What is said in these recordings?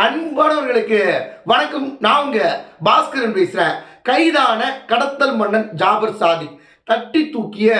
அன்பானவர்களுக்கு வணக்கம். நான் உங்க பாஸ்கரன் பேசுறேன். கைதான கடத்தல் மன்னன் ஜாபர் சாதிக். தட்டி தூக்கிய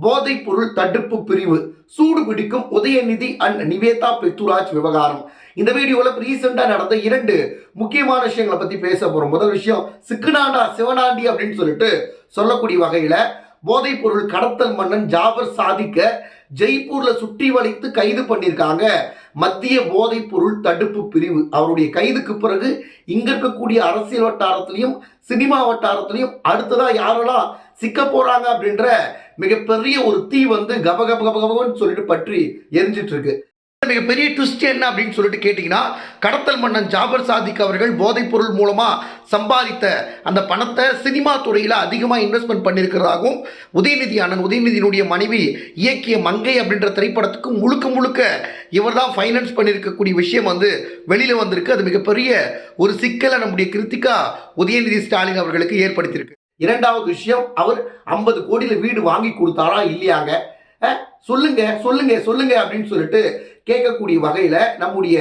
போதைப் பொருள் தடுப்பு பிரிவு. சூடு பிடிக்கும் உதயநிதி அண்ட் நிவேதா பெத்துராஜ் விவகாரம். இந்த வீடியோவில் ரீசெண்டாக நடந்த இரண்டு முக்கியமான விஷயங்களை பற்றி பேச போகிறோம் முதல் விஷயம் சிக்குனாண்டா சிவனாண்டி அப்படின்னு சொல்லிட்டு சொல்லக்கூடிய வகையில் போதைப் பொருள் கடத்தல் மன்னன் ஜாபர் சாதிக்க ஜெய்ப்பூர்ல சுற்றி வளைத்து கைது பண்ணியிருக்காங்க. மத்திய போதைப் பொருள் தடுப்பு பிரிவு. அவருடைய கைதுக்கு பிறகு இங்க இருக்கக்கூடிய அரசியல் வட்டாரத்திலையும் சினிமா வட்டாரத்திலையும் அடுத்ததா யாரெல்லாம் சிக்க போறாங்க அப்படின்ற மிகப்பெரிய ஒரு தீ வந்து கப கப சொல்லிட்டு பற்றி எரிஞ்சிட்டு இருக்கு. மிகப்பெரிய ட்விஸ்ட் என்ன அப்படின்னு சொல்லிட்டு கேட்டிங்கன்னா கடத்தல் மன்னன் ஜாபர் சாதிக் அவர்கள் போதைப் பொருள் மூலமாக சம்பாதித்த அந்த பணத்தை சினிமா துறையில் அதிகமாக இன்வெஸ்ட்மெண்ட் பண்ணியிருக்கிறதாகவும் உதயநிதி அண்ணன் உதயநிதியினுடைய மனைவி இயக்கிய மங்கை அப்படின்ற திரைப்படத்துக்கு முழுக்க முழுக்க இவர் தான் ஃபைனான்ஸ் பண்ணியிருக்கக்கூடிய விஷயம் வந்து வெளியில் வந்திருக்கு. அது மிகப்பெரிய ஒரு சிக்கலை நம்முடைய கிருத்திகா உதயநிதி ஸ்டாலின் அவர்களுக்கு ஏற்படுத்தியிருக்கு. இரண்டாவது விஷயம் அவர் ஐம்பது கோடியில் வீடு வாங்கி கொடுத்தாரா இல்லையாங்க? சொல்லுங்க சொல்லுங்க சொல்லுங்க அப்படின்னு சொல்லிட்டு கேட்கக்கூடிய வகையில் நம்முடைய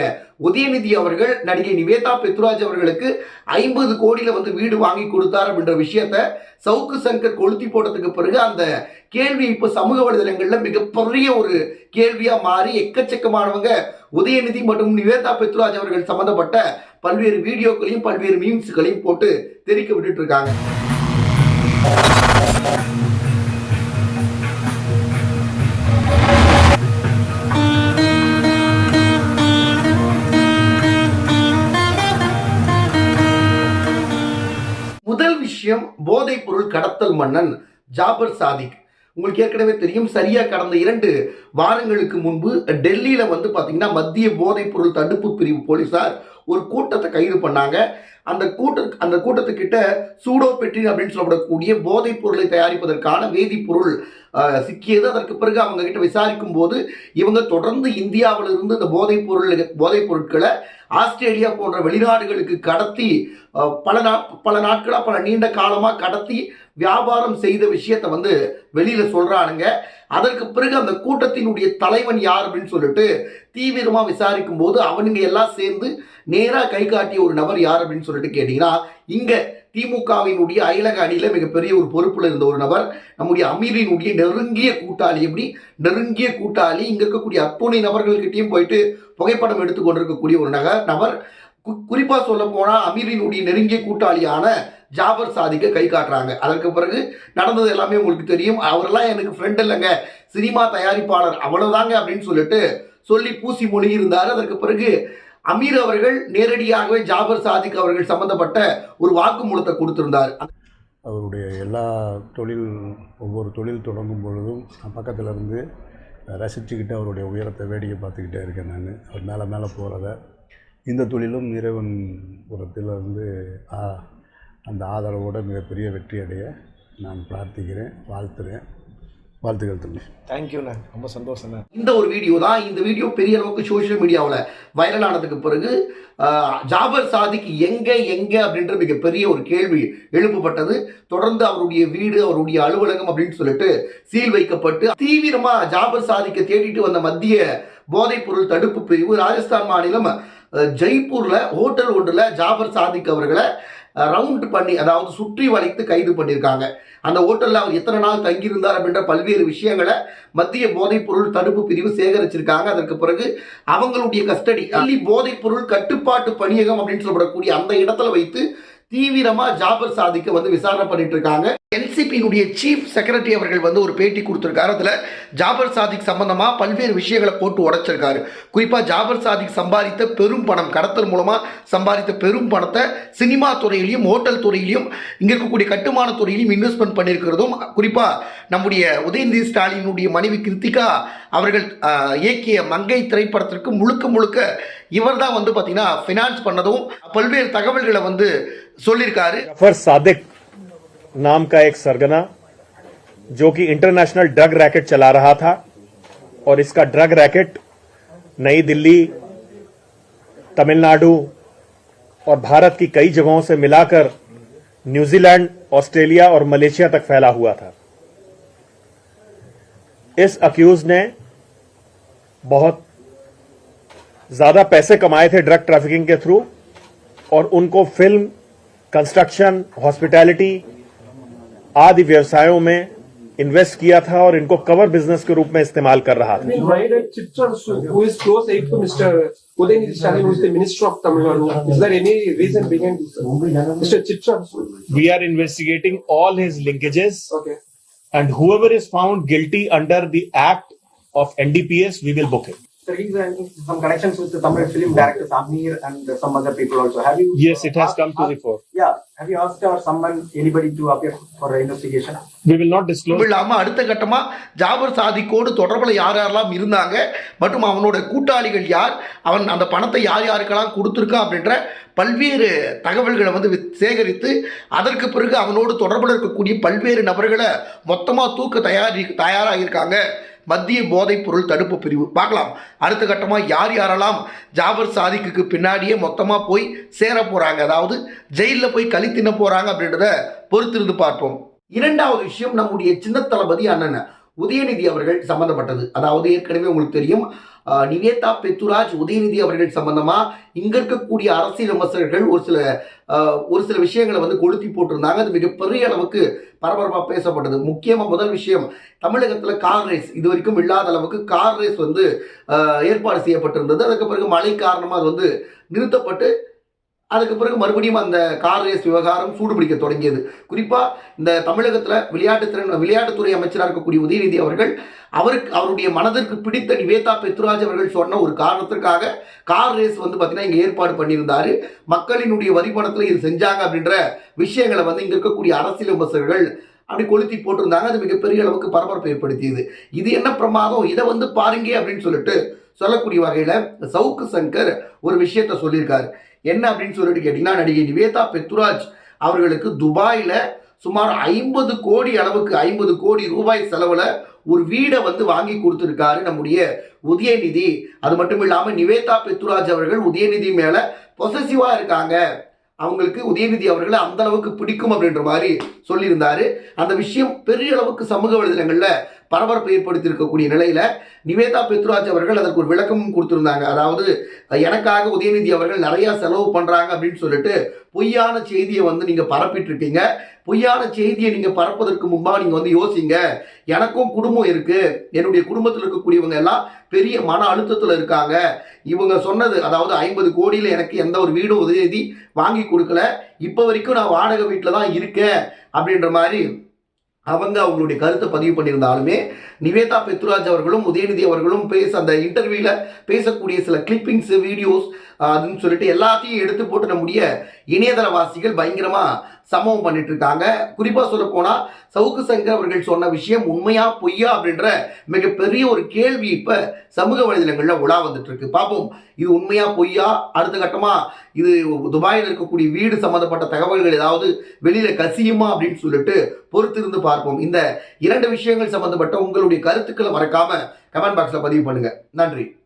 உதயநிதி அவர்கள் நடிகை நிவேதா பெத்ராஜ் அவர்களுக்கு ஐம்பது கோடியில் வந்து வீடு வாங்கி கொடுத்தார் அப்படின்ற விஷயத்த சவுக்கு சங்கர் கொளுத்தி போட்டதுக்கு பிறகு அந்த கேள்வி இப்போ சமூக வலைதளங்களில் மிகப்பெரிய ஒரு கேள்வியாக மாறி எக்கச்சக்கமானவங்க உதயநிதி மற்றும் நிவேதா பெத்ராஜ் அவர்கள் சம்பந்தப்பட்ட பல்வேறு வீடியோக்களையும் பல்வேறு மீம்ஸ்களையும் போட்டு தெரிக்க விட்டுட்டு இருக்காங்க. விஷயம் போதைப் பொருள் கடத்தல் மன்னன் ஜாபர் சாதிக். உங்களுக்கு ஏற்கனவே தெரியும் சரியா கடந்த இரண்டு வாரங்களுக்கு முன்பு டெல்லியில வந்து பாத்தீங்கன்னா மத்திய போதைப் பொருள் தடுப்பு பிரிவு போலீசார் ஒரு கூட்டத்தை கைது பண்ணாங்க. அந்த கூட்ட அந்த கூட்டத்துக்கிட்ட சூடோ அப்படின்னு சொல்லப்படக்கூடிய போதைப் பொருளை தயாரிப்பதற்கான வேதிப்பொருள் சிக்கியது. அதற்கு பிறகு அவங்க கிட்ட விசாரிக்கும் போது இவங்க தொடர்ந்து இந்தியாவில் இருந்து இந்த போதைப் பொருள் போதைப் பொருட்களை ஆஸ்திரேலியா போன்ற வெளிநாடுகளுக்கு கடத்தி பல நா பல நாட்களாக பல நீண்ட காலமாக கடத்தி வியாபாரம் செய்த விஷயத்தை வந்து வெளியில் சொல்கிறானுங்க அதற்கு பிறகு அந்த கூட்டத்தினுடைய தலைவன் யார் அப்படின்னு சொல்லிட்டு தீவிரமாக விசாரிக்கும் போது அவனுங்க எல்லாம் சேர்ந்து நேராக கை காட்டிய ஒரு நபர் யார் அப்படின்னு சொல்லிட்டு கேட்டிங்கன்னா இங்கே திமுகவினுடைய அயலக அணியில் மிகப்பெரிய ஒரு பொறுப்பில் இருந்த ஒரு நபர் நம்முடைய அமீரினுடைய நெருங்கிய கூட்டாளி எப்படி? நெருங்கிய கூட்டாளி இங்கே இருக்கக்கூடிய அத்துணை நபர்கள்கிட்டயும் போயிட்டு புகைப்படம் எடுத்து கொண்டிருக்கக்கூடிய ஒரு நகர் நபர். கு- குறிப்பாக சொல்ல போனால் அமீரினுடைய நெருங்கிய கூட்டாளியான ஜாபர் சாதிக்க கை காட்டுறாங்க. அதற்கு பிறகு நடந்தது எல்லாமே உங்களுக்கு தெரியும். அவரெல்லாம் எனக்கு ஃப்ரெண்ட் இல்லைங்க. சினிமா தயாரிப்பாளர். அவ்வளவுதாங்க அப்படின்னு சொல்லிட்டு சொல்லி பூசி மொழி இருந்தார் அதற்கு பிறகு அமீர் அவர்கள் நேரடியாகவே ஜாபர் சாதிக் அவர்கள் சம்பந்தப்பட்ட ஒரு வாக்குமூலத்தை கொடுத்திருந்தார். அவருடைய எல்லா தொழில் ஒவ்வொரு தொழில் தொடங்கும் பொழுதும் பக்கத்தில் இருந்து ரசிச்சுக்கிட்டு அவருடைய உயரத்தை வேடிக்கை பார்த்துக்கிட்டே இருக்கேன் நான். அவர் மேலே மேலே போகிறத. இந்த தொழிலும் இறைவன் புறத்தில் இருந்து ஆ- அந்த ஆதரவோட மிகப்பெரிய வெற்றி அடைய நான் பிரார்த்திக்கிறேன் வாழ்த்துறேன். வாழ்த்துக்கள் தம்பி. தேங்க்யூண்ணே ரொம்ப சந்தோஷண்ணே இந்த ஒரு வீடியோ தான் இந்த வீடியோ பெரிய அளவுக்கு சோஷியல் மீடியாவில் வைரல் ஆனதுக்கு பிறகு ஜாபர் சாதிக் எங்க எங்க அப்படின்ற மிகப்பெரிய ஒரு கேள்வி எழுப்பப்பட்டது. தொடர்ந்து அவருடைய வீடு அவருடைய அலுவலகம் அப்படின்னு சொல்லிட்டு சீல் வைக்கப்பட்டு தீவிரமா ஜாபர் சாதிக்க தேடிட்டு வந்த மத்திய போதைப் பொருள் தடுப்பு பிரிவு ராஜஸ்தான் மாநிலம் ஜெய்ப்பூர்ல ஹோட்டல் ஒன்றில் ஜாபர் சாதிக் அவர்களை ரவுண்ட் பண்ணி அதாவது சுற்றி வளைத்து கைது பண்ணியிருக்காங்க. அந்த ஹோட்டலில் அவர் எத்தனை நாள் தங்கியிருந்தார் அப்படின்ற பல்வேறு விஷயங்களை மத்திய போதைப்பொருள் தடுப்பு பிரிவு சேகரிச்சிருக்காங்க. அதற்கு பிறகு அவங்களுடைய கஸ்டடி அள்ளி கட்டுப்பாட்டு பணியகம் அப்படின்னு சொல்லப்படக்கூடிய அந்த இடத்துல வைத்து தீவிரமா ஜாபர் சாதிக்கு வந்து விசாரணை பண்ணிட்டு இருக்காங்க. என்சிபியினுடைய சீஃப் செக்ரட்டரி அவர்கள் வந்து ஒரு பேட்டி கொடுத்துருக்காரு. அதில் ஜாபர் சாதிக் சம்பந்தமாக பல்வேறு விஷயங்களை போட்டு உடைச்சிருக்காரு. குறிப்பாக ஜாபர் சாதிக் சம்பாதித்த பெரும் பணம் கடத்தல் மூலமாக சம்பாதித்த பெரும் பணத்தை சினிமா துறையிலையும் ஹோட்டல் துறையிலையும் இங்கே இருக்கக்கூடிய கட்டுமான துறையிலையும் இன்வெஸ்ட்மெண்ட் பண்ணியிருக்கிறதும் குறிப்பாக நம்முடைய உதயநிதி ஸ்டாலினுடைய மனைவி கிருத்திகா அவர்கள் இயக்கிய மங்கை திரைப்படத்திற்கு முழுக்க முழுக்க இவர் தான் வந்து பார்த்தீங்கன்னா ஃபினான்ஸ் பண்ணதும் பல்வேறு தகவல்களை வந்து சொல்லியிருக்காரு जफर सादिक नाम का एक सरगना जो कि इंटरनेशनल ड्रग रैकेट चला रहा था और इसका ड्रग रैकेट नई दिल्ली तमिलनाडु और भारत की कई जगहों से मिलाकर न्यूजीलैंड ऑस्ट्रेलिया और मलेशिया तक फैला हुआ था इस अक्यूज ने बहुत ज़्यादा पैसे कमाए थे ड्रग ट्रैफिकिंग के थ्रू और उनको फ़िल्म कंस्ट्रक्शन हॉस्पिटैलिटी आदि व्यवसायों में इन्वेस्ट किया था और इनको कवर बिज़नेस के रूप में इस्तेमाल कर रहा था। We are investigating all his linkages and aide to Mr. Udayanidhi Stalin, who is the Minister of Tamil Nadu. Is and some connections with the Tamil film director Samir and some other people also. Have you? yes it has come to the fore Yeah. Have you asked or someone, anybody to appear for an investigation? we will not disclose இல்லாம அடுத்த கட்டமா ஜாபர் சாதிக்கோடு தொடர்புல யார் யாரெல்லாம் இருந்தாங்க மற்றும் அவனோட கூட்டாளிகள் யார் அவன் அந்த பணத்தை யார் யாருக்கெல்லாம் கொடுத்துருக்கான் அப்படின்ற பல்வேறு தகவல்களை வந்து சேகரித்து அதற்கு பிறகு அவனோடு தொடர்புல இருக்கக்கூடிய பல்வேறு நபர்களை மொத்தமா தூக்க தயாரி தயாராக இருக்காங்க மத்திய போதைப் பொருள் தடுப்பு பிரிவு. பார்க்கலாம். அடுத்த கட்டமாக யார் யாரெல்லாம் ஜாபர் சாதிக்குக்கு பின்னாடியே மொத்தமாக போய் சேர போகிறாங்க அதாவது ஜெயிலில் போய் களி தின்ன போகிறாங்க அப்படின்றத பொறுத்திருந்து பார்ப்போம். இரண்டாவது விஷயம் நம்முடைய சின்ன தளபதி அண்ணன் உதயநிதி அவர்கள் சம்பந்தப்பட்டது. அதாவது ஏற்கனவே உங்களுக்கு தெரியும் நிவேதா பெத்துராஜ் உதயநிதி அவர்கள் சம்பந்தமாக இங்கே இருக்கக்கூடிய அரசியல் விமர்சகர்கள் ஒரு சில ஒரு சில விஷயங்களை வந்து கொளுத்தி போட்டிருந்தாங்க. அது மிகப்பெரிய அளவுக்கு பரபரப்பாக பேசப்பட்டது. முக்கியமாக முதல் விஷயம் தமிழகத்தில் கார் ரேஸ் இது வரைக்கும் இல்லாத அளவுக்கு கார் ரேஸ் வந்து ஏற்பாடு செய்யப்பட்டிருந்தது. அதுக்கு பிறகு மழை காரணமாக அது வந்து நிறுத்தப்பட்டு அதுக்கு பிறகு மறுபடியும் அந்த கார் ரேஸ் விவகாரம் சூடுபிடிக்க தொடங்கியது. குறிப்பாக இந்த தமிழகத்தில் விளையாட்டுத்திறன் விளையாட்டுத்துறை அமைச்சராக இருக்கக்கூடிய உதயநிதி அவர்கள் அவருக்கு அவருடைய மனதிற்கு பிடித்த நிவேதா பெத்ராஜ் அவர்கள் சொன்ன ஒரு காரணத்திற்காக கார் ரேஸ் வந்து பார்த்திங்கன்னா இங்கே ஏற்பாடு பண்ணியிருந்தார். மக்களினுடைய வரிபணத்தில் இது செஞ்சாங்க அப்படின்ற விஷயங்களை வந்து இங்கே இருக்கக்கூடிய அரசியல் விமர்சகர்கள் அப்படி கொளுத்தி போட்டிருந்தாங்க. அது மிகப்பெரிய அளவுக்கு பரபரப்பை ஏற்படுத்தியது. இது என்ன பிரமாதம்? இதை வந்து பாருங்க அப்படின்னு சொல்லிட்டு சொல்லக்கூடிய வகையில் சவுக்கு சங்கர் ஒரு விஷயத்த சொல்லியிருக்காரு. என்ன அப்படின்னு சொல்லிட்டு கேட்டிங்கன்னா நடிகை நிவேதா பெத்துராஜ் அவர்களுக்கு துபாயில் சுமார் ஐம்பது கோடி அளவுக்கு ஐம்பது கோடி ரூபாய் செலவில் ஒரு வீடை வந்து வாங்கி கொடுத்துருக்காரு நம்முடைய உதயநிதி. அது மட்டும் இல்லாமல் நிவேதா பெத்துராஜ் அவர்கள் உதயநிதி மேலே பொசசிவாக இருக்காங்க. அவங்களுக்கு உதயநிதி அவர்களை அந்த அளவுக்கு பிடிக்கும் அப்படின்ற மாதிரி சொல்லியிருந்தாரு. அந்த விஷயம் பெரிய அளவுக்கு சமூக வலைதளங்களில் பரபரப்பு ஏற்படுத்தி இருக்கக்கூடிய நிலையில நிவேதா பெத்ராஜ் அவர்கள் அதற்கு ஒரு விளக்கமும் கொடுத்திருந்தாங்க. அதாவது எனக்காக உதயநிதி அவர்கள் நிறைய செலவு பண்றாங்க அப்படின்னு சொல்லிட்டு பொய்யான செய்தியை வந்து நீங்கள் பரப்பிட்டு இருக்கீங்க பொய்யான செய்தியை நீங்கள் பரப்பதற்கு முன்பாக நீங்கள் வந்து யோசிங்க. எனக்கும் குடும்பம் இருக்குது என்னுடைய குடும்பத்தில் இருக்கக்கூடியவங்க எல்லாம் பெரிய மன அழுத்தத்தில் இருக்காங்க. இவங்க சொன்னது அதாவது ஐம்பது கோடியில் எனக்கு எந்த ஒரு வீடும் உதவி வாங்கி கொடுக்கல. இப்போ வரைக்கும் நான் வாடகை வீட்டில் தான் இருக்கேன் அப்படின்ற மாதிரி அவங்க அவங்களுடைய கருத்தை பதிவு பண்ணியிருந்தாலுமே நிவேதா பெத்ராஜ் அவர்களும் உதயநிதி அவர்களும் பேச அந்த இன்டர்வியூவில் பேசக்கூடிய சில கிளிப்பிங்ஸ் வீடியோஸ் அதுன்னு சொல்லிட்டு எல்லாத்தையும் எடுத்து போட்டு நம்முடைய இணையதளவாசிகள் பயங்கரமாக சம்பவம் பண்ணிட்டு இருக்காங்க. குறிப்பாக சொல்ல சவுக்கு சங்கர் அவர்கள் சொன்ன விஷயம் உண்மையா பொய்யா அப்படின்ற மிகப்பெரிய ஒரு கேள்வி இப்போ சமூக வலைதளங்களில் உலா வந்துட்டு இருக்கு. பார்ப்போம் இது உண்மையா பொய்யா? அடுத்த கட்டமாக இது துபாயில் இருக்கக்கூடிய வீடு சம்மந்தப்பட்ட தகவல்கள் ஏதாவது வெளியில் கசியுமா அப்படின்னு சொல்லிட்டு பொறுத்திருந்து பார்ப்போம். இந்த இரண்டு விஷயங்கள் சம்மந்தப்பட்ட உங்களுடைய கருத்துக்களை மறக்காம கமெண்ட் பாக்ஸில் பதிவு பண்ணுங்க. நன்றி.